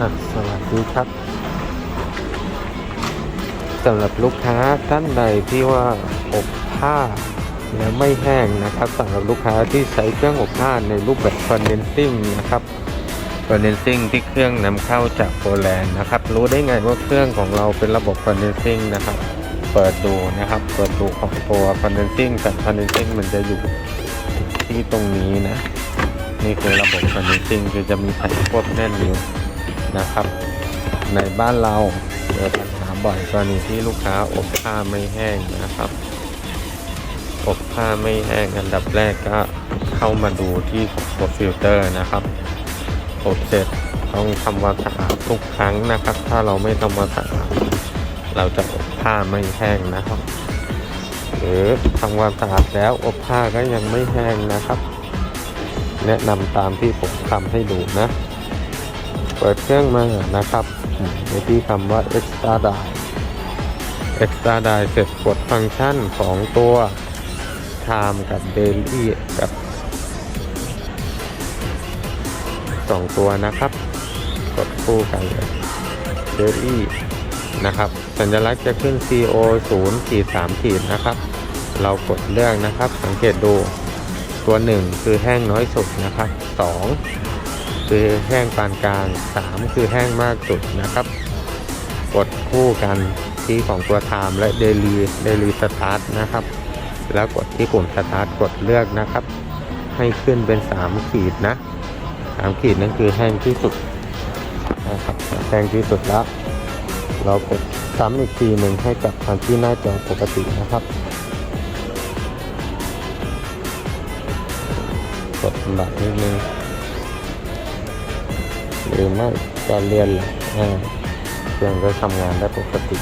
อะสวัสดีครับสำหรับลูกค้าท่านใดที่ว่าอบผ้าแล้วไม่แห้งนะครับสำหรับลูกค้าที่ใช้เครื่องอบผ้าในรูปแบบ condensing นะครับ condensing ที่เครื่องนำเข้าจากโปแลนด์นะครับ รู้ได้ไงว่าเครื่องของเราเป็นระบบ condensing นะครับ เปิดดูนะครับ เปิดดูของตัว condensing แต่ condensing มันจะอยู่ที่ตรงนี้นะ นี่คือระบบ condensing คือจะมีแผงควบแน่นอยู่ นะครับ ในบ้านเราเจอปัญหาบ่อยกรณีที่ลูกค้าอบผ้าไม่แห้งนะครับ อบผ้าไม่แห้งอันดับแรกก็เข้ามาดูที่ตัวฟิลเตอร์นะครับอบเสร็จต้องทำความสะอาดทุกครั้งนะครับ ถ้าเราไม่ทำความสะอาดเราจะอบผ้าไม่แห้งนะครับ หรือทำความสะอาดแล้วอบผ้าก็ยังไม่แห้งนะครับ แนะนำตามที่ผมทำให้ดูนะ เปิดเครื่องมานะครับในที่คำว่า extra die extra die เสร็จกดฟังก์ชันของตัว time กับ daily กับสองตัวนะครับ กดคู่กันเลย daily นะครับ สัญลักษณ์จะขึ้น CO 0ขีด3ขีดนะครับ เรากดเลือกนะครับ สังเกตดูตัว 1 คือแห้งน้อยสุดนะครับ 2 คือแห้งปานกลาง 3 คือแห้งมากสุดนะครับ กดคู่กันที่ของตัว time และ daily daily start นะครับ แล้วกดที่ปุ่ม start กดเลือกนะครับ ให้ขึ้นเป็น 3 ขีดนะ 3 ขีดนั่นคือแห้งที่สุดนะครับแห้งที่สุดแล้ว เรากดซ้ำอีกทีหนึ่งให้กลับมาที่หน้าจอปกตินะครับกดบัตรนิดนึง หรือไม่ก็เรียนเลยอ่าเครื่องก็ทำงานได้ปกติ